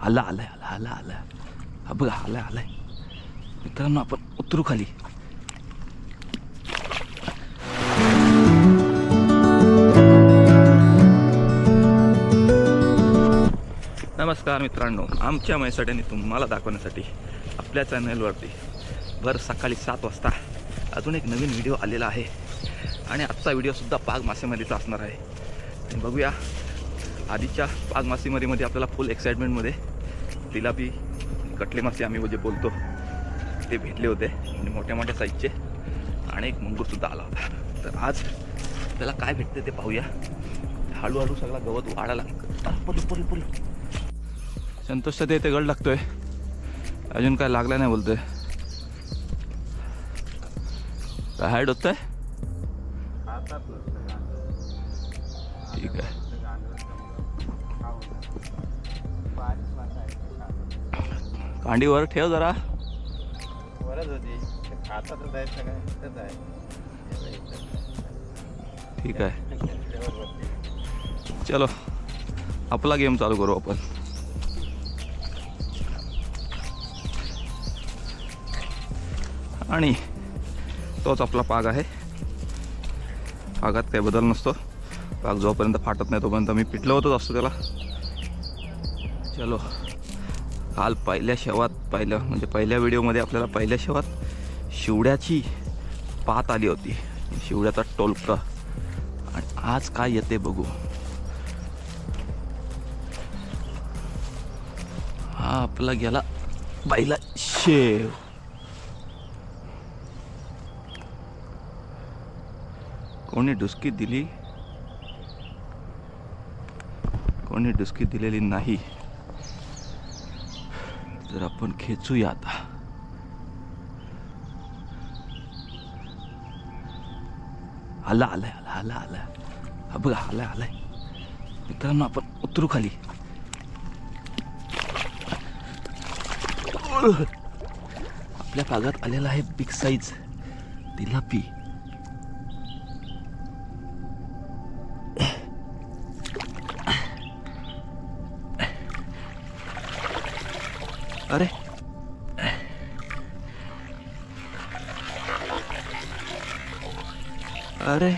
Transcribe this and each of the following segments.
आला आलाय आला आला आला हा बघा आलाय आलाय मित्रांनो आपण उतरू खाली नमस्कार मित्रांनो आमच्या मैसाट्याने तुम्हाला दाखवण्यासाठी आपल्या चॅनलवरती भर सकाळी सात वाजता अजून एक नवीन व्हिडिओ आलेला आहे आणि आजचा व्हिडिओसुद्धा पाग मासेमारीचा असणार आहे आणि बघूया आधीच्या पाग मासेमारीमध्ये आपल्याला फुल एक्साइटमेंटमध्ये तिलापी कटले मासे आम्ही म्हणजे बोलतो. ते भेटले होते. आणि मोठ्या मोठ्या साईजचे आणि एक मंगूरसुद्धा आला होता. तर आज त्याला काय भेटते ते पाहूया. हळूहळू सगळा गवत वाढायला पुरी पुरी. पुरी संतोषचा ते गड लागतोय. अजून काय लागला नाही बोलतोय. काय हाईट होत आहे ठीक आहे. कांडीवर ठेव जरा. वरच होती. इथंच आहे. ठीक आहे. चलो आपला गेम चालू करू आपण. आणि तोच आपला पाग आहे. पागात काही बदल नसतो. पाग जोपर्यंत फाटत नाही तोपर्यंत मी पिटलं होतच असतो त्याला. चलो. काल पहिल्या शेवात पहिलं म्हणजे पहिल्या व्हिडिओमध्ये आपल्याला पहिल्या शेवात शिवड्याची पात आली होती. शिवड्याचा टोलका. आणि आज काय येते बघू. हा आपला गेला पहिला शेव. कोणी डुसकी दिली? कोणी डुसकी दिलेली नाही. तर आपण खेचूया आता. आला आलाय आला आला आलाय हा बघा आलाय आलाय मित्रांनो आपण उतरू खाली. आपल्या भागात आलेला आहे बिग साईज तिलापी. अरे. अरे.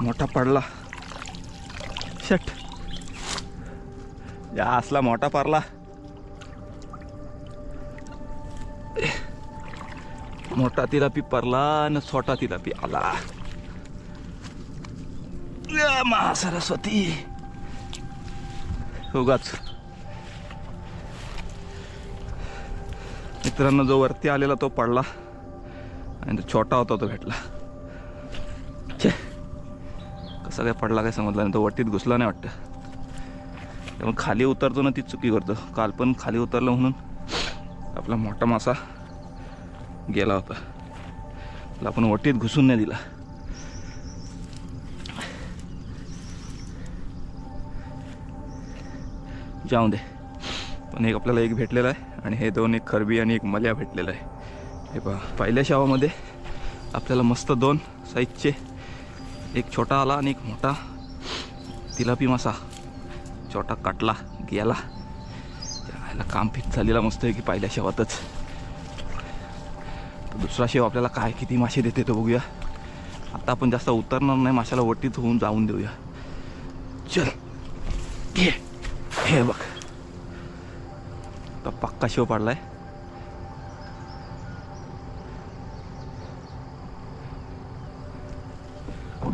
मोठा पडला. शट. या असला मोठा पारला. मोठा तिलापी परला आणि छोटा तिलापी आला. या महासरस्वती. उगाच. मित्रांनो जो वरती आलेला तो पडला. आणि तो छोटा होता तो भेटला. छे. कसा काय पडला काय समजला नाही. तो वरतीत घुसला नाही वाटतं. त्यामुळे खाली उतरतो ना ती चुकी करतो. काल पण खाली उतरलं म्हणून आपला मोठा मासा गेला होता. त्याला आपण वटीत घुसून नाही दिला. जाऊ दे. पण एक आपल्याला एक भेटलेला आहे. आणि हे दोन एक खरबी आणि एक मल्या भेटलेलं आहे. हे पहा पहिल्या शावामध्ये आपल्याला मस्त दोन साईजचे एक छोटा आला आणि एक मोठा तिलापी मासा. छोटा काटला गेला. त्याला काम फिट झालेला मस्त आहे की पहिल्या शेवातच. तर दुसरा शेव आपल्याला काय किती मासे देते तो बघूया. आता आपण जास्त उतरणार नाही माशाला वटीत होऊन जाऊन देऊया. चल घे हे बघ. तो पक्का पाडला आहे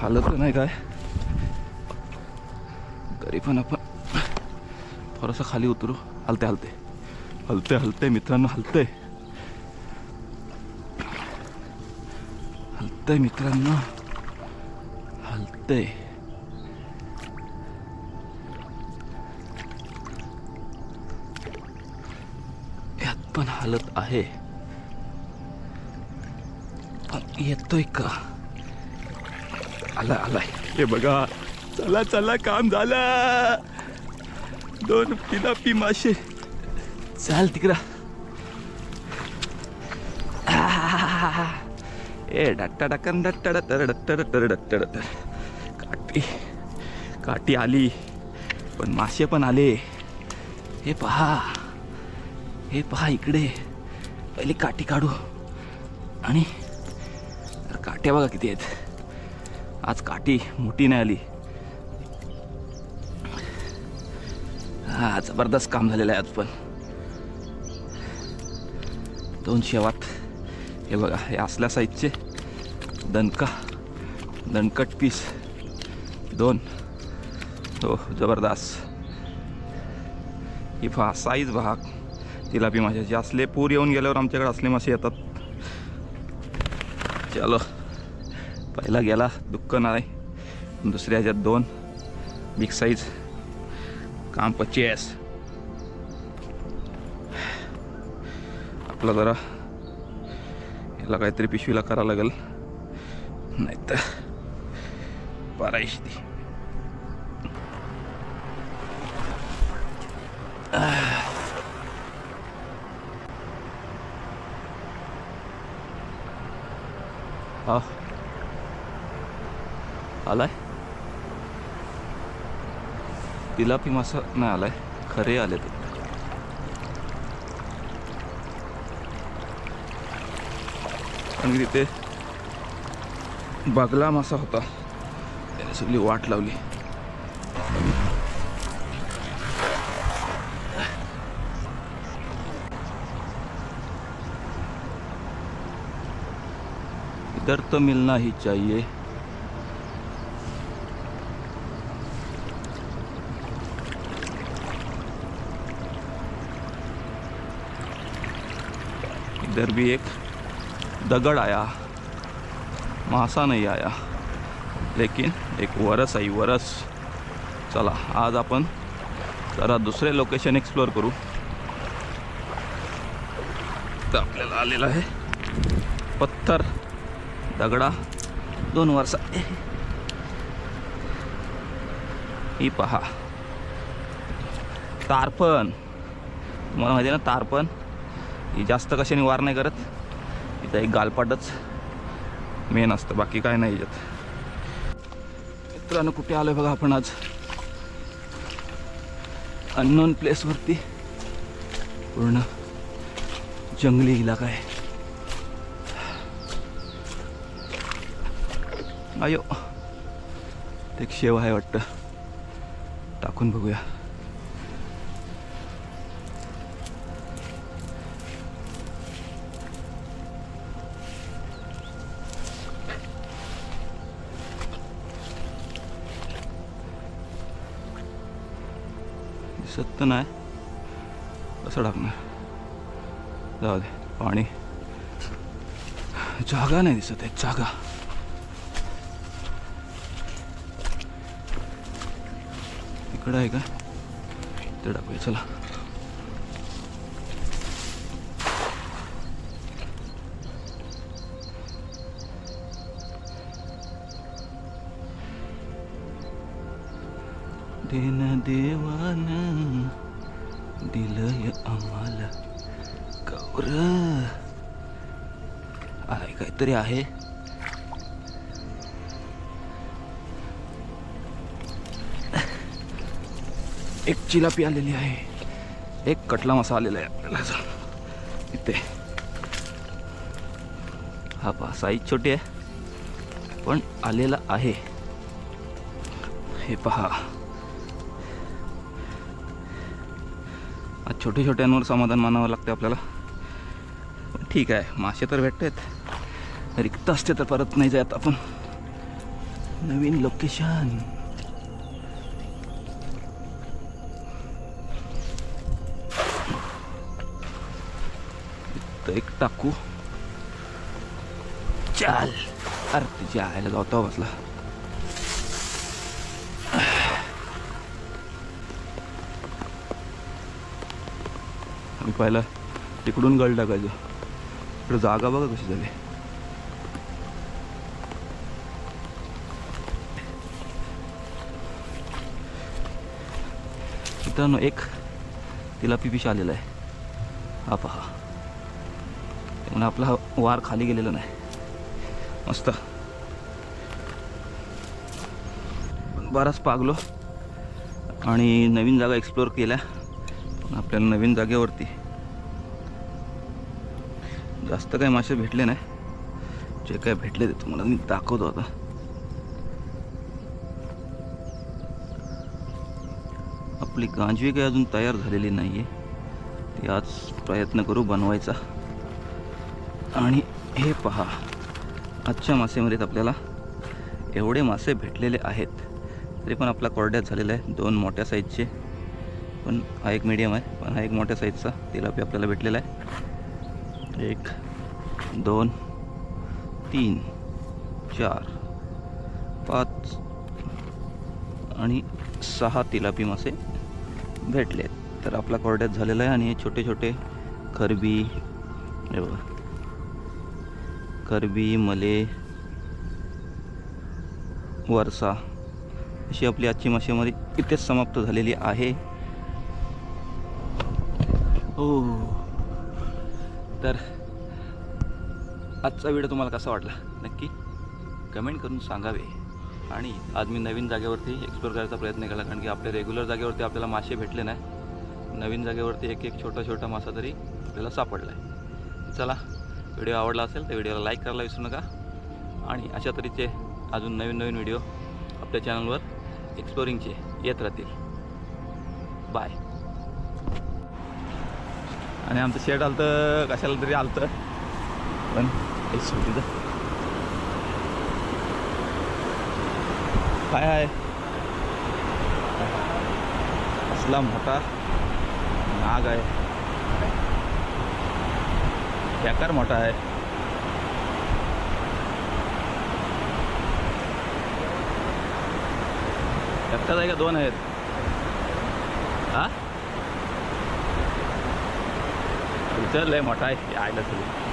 हालत नाही काय तरी पण आपण थोडंसं खाली उतरू हलते हलते हलते हलते मित्रांनो हलते हलते मित्रांनो हलते पण हालत आहे. पण येतोय का? आला आलाय. हे बघा. चला चला काम झालं. दोन पिलापी मासे. चाल तिकडा. ए डट्टा डट्टा डट्टर डट्टर डट्टर डट्टर डट्टर काठी काठी आली पण मासे पण आले. हे पहा. हे पहा इकडे. पहिली काठी काढू. आणि काट्या बघा किती आहेत. आज काठी मोठी नाही आली. हा जबरदस्त काम झालेलं आहे आज पण दोन शेवात. हे बघा हे असल्या साईजचे दणका. दणकट पीस दोन. हो जबरदस्त. ही फा साईज भाग तिलापी माशाचे असले पूर येऊन गेल्यावर आमच्याकडे असले मासे येतात. चलो. पहिला गेला दुःख नाही दुसऱ्या ह्याच्यात दोन. बिग साईज काम पचेस आपला जरा याला काहीतरी पिशवीला करावं लागेल. नाही तर पारायशी ती. हा आलाय तिला मासा नाही आलाय. खरे आले ते आणि तिथे बागला मासा होता. त्याने सगळी वाट लावली. इधर तो मिलना ही चाहिए। इधर भी एक दगड़ आया। मासा नहीं आया लेकिन एक वरस आई वरस। चला आज आपण जरा दुसरे लोकेशन एक्सप्लोअर करू। तर आपल्याला आलेलं आहे पत्थर। दगडा. दोन वर्षा. ही पहा. तारपण. तुम्हाला माहिती आहे ना तारपण? ही जास्त कशाने वार नाही करत. इथं एक गालपाटच मेन असतं. बाकी काय नाही याच्यात. मित्रांनो कुठे आलोय बघा आपण आज? अननोन प्लेसवरती पूर्ण जंगली इलाका आहे. अयो ते एक शेव आहे वाटतं. टाकून बघूया. दिसत तर नाही. कसं टाकणार. जाऊ दे पाणी. जागा नाही दिसत आहे जागा. इकडं आहे का? ते टाकूया चला. देन देवान दिलय आम्हाला गौर आहे काहीतरी आहे. एक चिलापी आलेली आहे. एक कटला मासा आलेला आहे आपल्याला इथे. हा पहा साईज छोटी आहे पण आलेला आहे. हे पहा. आज छोटे छोट्यांवर समाधान मानावं लागतं आपल्याला. पण ठीक आहे मासे तर भेटत रिक्त असते तर परत नाही जात आपण. नवीन लोकेशन तर एक टाकू चाल अरे तिच्या आयला जाता बसला आम्ही पहिला तिकडून गळ टाकायचो इकडं जागा बघा कशी झाली मित्रांनो एक तिला पिपिश आलेला आहे हा पहा त्यामुळे आपला वार खाली गेलेला नाही. मस्त. बराच पागलो. आणि नवीन जागा एक्सप्लोअर केल्या. पण आपल्याला नवीन जागेवरती. जास्त काही मासे भेटले नाही. जे काय भेटले ते तुम्हाला मी दाखवतो आता. आपली गांजवी काही अजून तयार झालेली नाही आहे ती आज प्रयत्न करू बनवायचा. आणि हे पहा आजच्या मासेमारीत आपल्याला एवढे मासे भेटलेले आहेत तरी पण आपला कोरड्यात झालेला आहे दोन मोठ्या साईजचे. पण हा एक मीडियम आहे पण हा एक मोठ्या साईजचा तिलापी आपल्याला भेटलेला आहे. एक दोन तीन चार पाच आणि सहा तिलापी मासे भेटले तर आपला कोरड्यात झालेला आहे आणि हे छोटे छोटे खरबी हे बघा. करबी मले वरसा. अशी आपली आजची मासेमारी इथेच समाप्त झालेली आहे. हो. तर आजचा व्हिडिओ तुम्हाला कसा वाटला? नक्की कमेंट करून सांगावे. आणि आज मी नवीन जागेवरती एक्सप्लोर करायचा प्रयत्न केला कारण की आपल्या रेग्युलर जागेवरती आपल्याला मासे भेटले नाही. नवीन जागेवरती एक एक छोटा छोटा मासा तरी आपल्याला सापडला आहे चला व्हिडिओ आवडला असेल तर व्हिडिओला लाईक करायला विसरू नका. आणि अशा तऱ्हेचे अजून नवीन नवीन व्हिडिओ आपल्या चॅनलवर एक्सप्लोरिंगचे येत राहतील. बाय. आणि आमचं शेड तर कशाला तरी आलं तर पण सुटीचं काय आहे असला मोठा नाग आहे. बेकार मोठा आहे एकटाच आहे का दोन आहेत हा? विचारलंय मोठा आहे आयला तरी